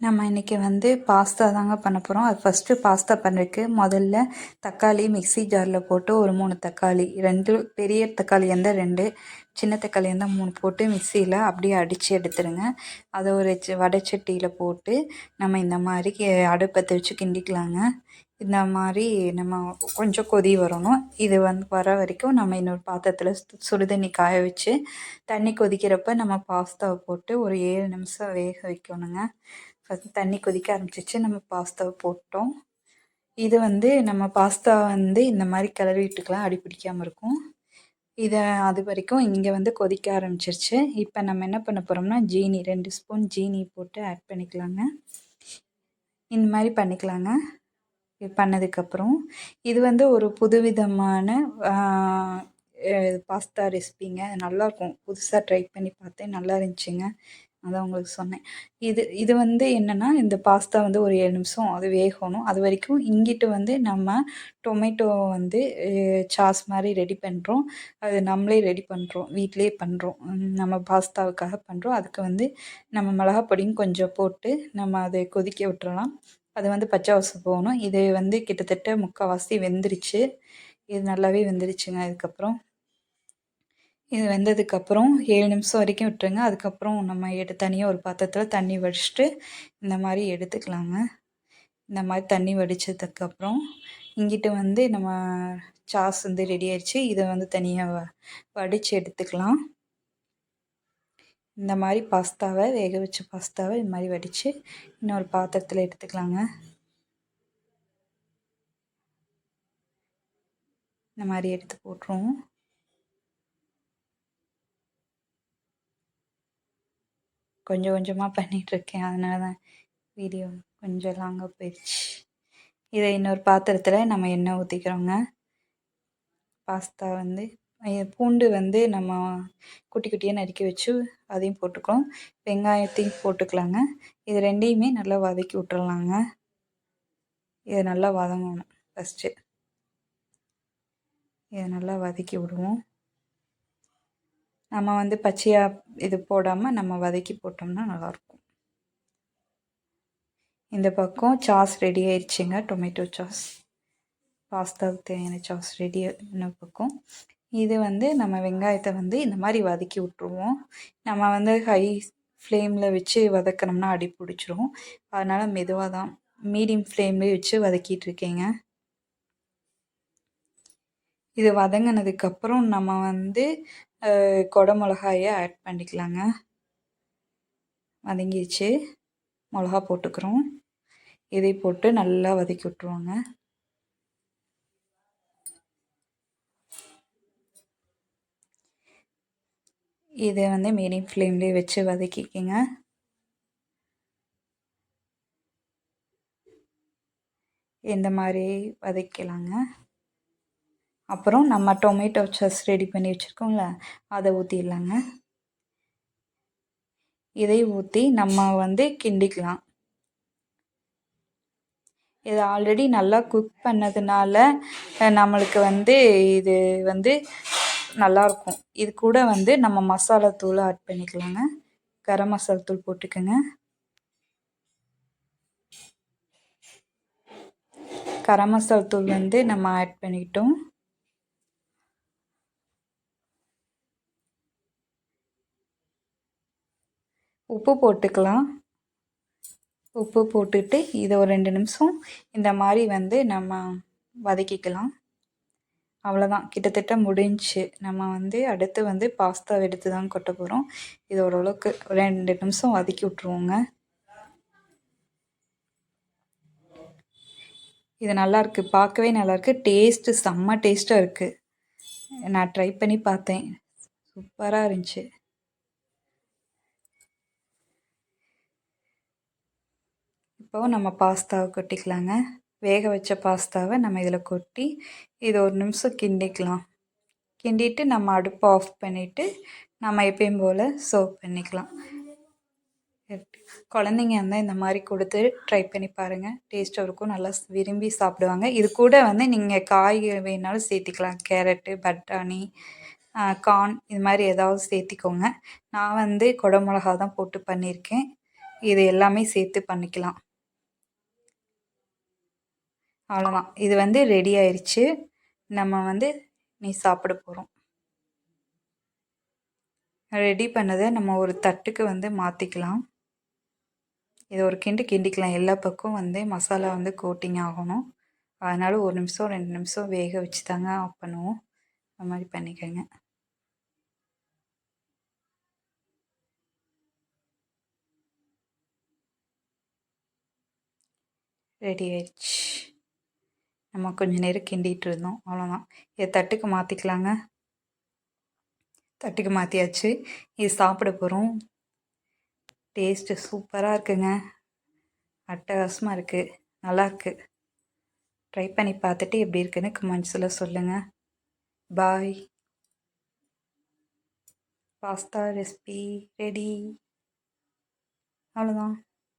நம்ம இன்றைக்கி வந்து பாஸ்தா தாங்க பண்ண போகிறோம் அது ஃபஸ்ட்டு பாஸ்தா பண்ணுறதுக்கு முதல்ல தக்காளி மிக்ஸி ஜாரில் போட்டு ஒரு மூணு தக்காளி ரெண்டு பெரிய தக்காளி இருந்தால் ரெண்டு சின்ன தக்காளி இருந்தால் மூணு போட்டு மிக்சியில் அப்படியே அடித்து எடுத்துருங்க. அதை ஒரு வடைச்சட்டியில் போட்டு நம்ம இந்த மாதிரி அடுப்பத்தை வச்சு கிண்டிக்கலாங்க. இந்த மாதிரி நம்ம கொஞ்சம் கொதி வரணும். இது வந்து வர வரைக்கும் நம்ம இன்னொரு பாத்திரத்தில் சுடு தண்ணி காய வச்சு தண்ணி கொதிக்கிறப்ப நம்ம பாஸ்தாவை போட்டு ஒரு ஏழு நிமிஷம் வேக வைக்கணுங்க. ஃபஸ்ட் தண்ணி கொதிக்க ஆரம்பிச்சிச்சு நம்ம பாஸ்தாவை போட்டோம். இது வந்து நம்ம பாஸ்தா வந்து இந்த மாதிரி கிளறி விட்டுக்கலாம். அடி பிடிக்காமல் இருக்கும். இதை அது வரைக்கும் இங்கே வந்து கொதிக்க ஆரம்பிச்சிருச்சு. இப்போ நம்ம என்ன பண்ண போகிறோம்னா ஜீனி ரெண்டு ஸ்பூன் ஜீனி போட்டு ஆட் பண்ணிக்கலாங்க. இந்த மாதிரி பண்ணிக்கலாங்க. இது பண்ணதுக்கப்புறம் இது வந்து ஒரு புதுவிதமான பாஸ்தா ரெசிபிங்க நல்லாயிருக்கும் புதுசாக ட்ரை பண்ணி பார்த்தேன். நல்லா இருந்துச்சுங்க. அதான் உங்களுக்கு சொன்னேன். இது இது வந்து என்னென்னா இந்த பாஸ்தா வந்து ஒரு ஏழு நிமிஷம் அது வேகணும். அது வரைக்கும் இங்கிட்டு வந்து நம்ம டொமேட்டோ வந்து சாஸ் மாதிரி ரெடி பண்ணுறோம் அது நம்மளே ரெடி பண்ணுறோம் வீட்டிலே பண்ணுறோம் நம்ம பாஸ்தாவுக்காக பண்ணுறோம் அதுக்கு வந்து நம்ம மிளகா பொடியும் கொஞ்சம் போட்டு நம்ம அதை கொதிக்க விட்டுறலாம். அது வந்து பச்சை வாசம் போகணும். இது வந்து கிட்டத்தட்ட முக்கால்வாசி வெந்துருச்சு. இது நல்லாவே வெந்துருச்சுங்க. அதுக்கப்புறம் இது வெந்ததுக்கப்புறம் ஏழு நிமிஷம் வரைக்கும் விட்டுருங்க. அதுக்கப்புறம் நம்ம எடு தனியாக ஒரு பாத்திரத்தில் தண்ணி வடிச்சிட்டு இந்த மாதிரி எடுத்துக்கலாங்க. இந்த மாதிரி தண்ணி வடித்ததுக்கப்புறம் இங்கிட்டு வந்து நம்ம சாஸ் வந்து ரெடி ஆயிடுச்சு. இதை வந்து தனியாக வடித்து எடுத்துக்கலாம். இந்த மாதிரி பாஸ்தாவை வேக வச்ச பாஸ்தாவை இது மாதிரி வடித்து இன்னொரு பாத்திரத்தில் எடுத்துக்கலாங்க. இந்த மாதிரி எடுத்து போட்டுருவோம். கொஞ்சம் கொஞ்சமாக பண்ணிகிட்ருக்கேன் அதனால தான் வீடியோ கொஞ்சம் லாங்காக போயிடுச்சு. இதை இன்னொரு பாத்திரத்தில் நம்ம எண்ணெய் ஊற்றிக்கிறோங்க பாஸ்தா வந்து பூண்டு வந்து நம்ம குட்டி குட்டியாக நறுக்கி வச்சு அதையும் போட்டுக்கிறோம். வெங்காயத்தையும் போட்டுக்கலாங்க. இது ரெண்டையுமே நல்லா வதக்கி விட்டுறலாங்க. இதை நல்லா வதங்கணும் ஃபஸ்ட்டு இதை நல்லா வதக்கி விடுவோம். நம்ம வந்து பச்சையாக இது போடாமல் நம்ம வதக்கி போட்டோம்னா நல்லாயிருக்கும். இந்த பக்கம் சாஸ் ரெடி ஆயிடுச்சுங்க டொமேட்டோ சாஸ். பாஸ்தாவுக்கு தேவையான சாஸ் ரெடி ஆன பக்கம். இது வந்து நம்ம வெங்காயத்தை வந்து இந்த மாதிரி வதக்கி விட்ருவோம் நம்ம வந்து ஹை ஃப்ளேமில் வச்சு வதக்கினோம்னா அடி பிடிச்சிரும். அதனால் மெதுவாக தான் மீடியம் ஃப்ளேம்லேயே வச்சு வதக்கிட்டு இருக்கேங்க. இது வதங்கினதுக்கப்புறம் நம்ம வந்து கொடை மிளகாயை ஆட் பண்ணிக்கலாங்க. வதங்கிடுச்சு. மிளகா போட்டுக்கிறோம். இதை போட்டு நல்லா வதக்கி விட்ருவோங்க இதை வந்து மீடியம் ஃப்ளேம்லேயே வச்சு வதக்கிக்கங்க. இந்த மாதிரி வதக்கலாங்க. அப்புறம் நம்ம டொமேட்டோ சாஸ் ரெடி பண்ணி வச்சுருக்கோம்ல அதை ஊற்றிடலாங்க இதை ஊற்றி நம்ம வந்து கிண்டிக்கலாம். இது ஆல்ரெடி நல்லா குக் பண்ணதுனால நம்மளுக்கு வந்து இது வந்து நல்லாயிருக்கும் இது கூட வந்து நம்ம மசாலா தூள் ஆட் பண்ணிக்கலாங்க. கரம் மசாலா தூள் போட்டுக்கோங்க. கரம் மசாலா தூள் வந்து நம்ம ஆட் பண்ணிக்கிட்டோம். உப்பு போட்டுக்கலாம். உப்பு போட்டுட்டு இதை ஒரு ரெண்டு நிமிஷம் இந்த மாதிரி வந்து நம்ம வதக்கிக்கலாம். அவ்வளோதான் கிட்டத்தட்ட முடிஞ்சு. நம்ம வந்து அடுத்து வந்து பாஸ்தா எடுத்து தான் கொட்ட போகிறோம் இது ஓரளவுக்கு ரெண்டு நிமிஷம் வதக்கி விட்ருவோங்க இது நல்லாயிருக்கு பார்க்கவே நல்லாயிருக்கு டேஸ்ட்டு செம்ம டேஸ்ட்டாக இருக்குது நான் ட்ரை பண்ணி பார்த்தேன். சூப்பராக இருந்துச்சு. இப்போது நம்ம பாஸ்தாவை கொட்டிக்கலாங்க. வேக வச்ச பாஸ்தாவை நம்ம இதில் கொட்டி இது ஒரு நிமிஷம் கிண்டிக்கலாம். கிண்டிட்டு நம்ம அடுப்பை ஆஃப் பண்ணிவிட்டு நம்ம எப்பயும் போல் சர்வ் பண்ணிக்கலாம். குழந்தைங்க இருந்தால் இந்த மாதிரி கொடுத்து ட்ரை பண்ணி பாருங்கள் டேஸ்ட்டாக இருக்கும். நல்லா விரும்பி சாப்பிடுவாங்க. இது கூட வந்து நீங்கள் காய்கறி வேணாலும் சேர்த்திக்கலாம். கேரட்டு பட்டாணி கார்ன் இது மாதிரி ஏதாவது சேர்த்திக்கோங்க. நான் வந்து குடமிளகா தான் போட்டு பண்ணியிருக்கேன். இது எல்லாமே சேர்த்து பண்ணிக்கலாம். அவ்வளோதான் இது வந்து ரெடி ஆயிடுச்சு நம்ம வந்து நீ சாப்பிட போகிறோம் ரெடி பண்ணதை நம்ம ஒரு தட்டுக்கு வந்து மாற்றிக்கலாம் இதை ஒரு கிண்டு கிண்டிக்கலாம். எல்லா பக்கம் வந்து மசாலா வந்து கோட்டிங் ஆகணும். அதனால் ஒரு நிமிஷம் ரெண்டு நிமிஷம் வேக வச்சு தாங்க ஆஃப் பண்ணுவோம். அந்த மாதிரி பண்ணிக்கோங்க. ரெடி ஆயிடுச்சு நம்ம கொஞ்சம் நேரம் கிண்டிகிட்டு இருந்தோம். அவ்வளோதான் இதை தட்டுக்கு மாற்றிக்கலாங்க தட்டுக்கு மாற்றியாச்சு இது சாப்பிட போகிறோம் டேஸ்ட்டு சூப்பராக இருக்குங்க. அட்டகாசமாக இருக்குது நல்லாயிருக்கு ட்ரை பண்ணி பார்த்துட்டு எப்படி இருக்குன்னு கமெண்ட்ஸில் சொல்லுங்கள் பாய் பாஸ்தா ரெசிபி ரெடி அவ்வளோதான்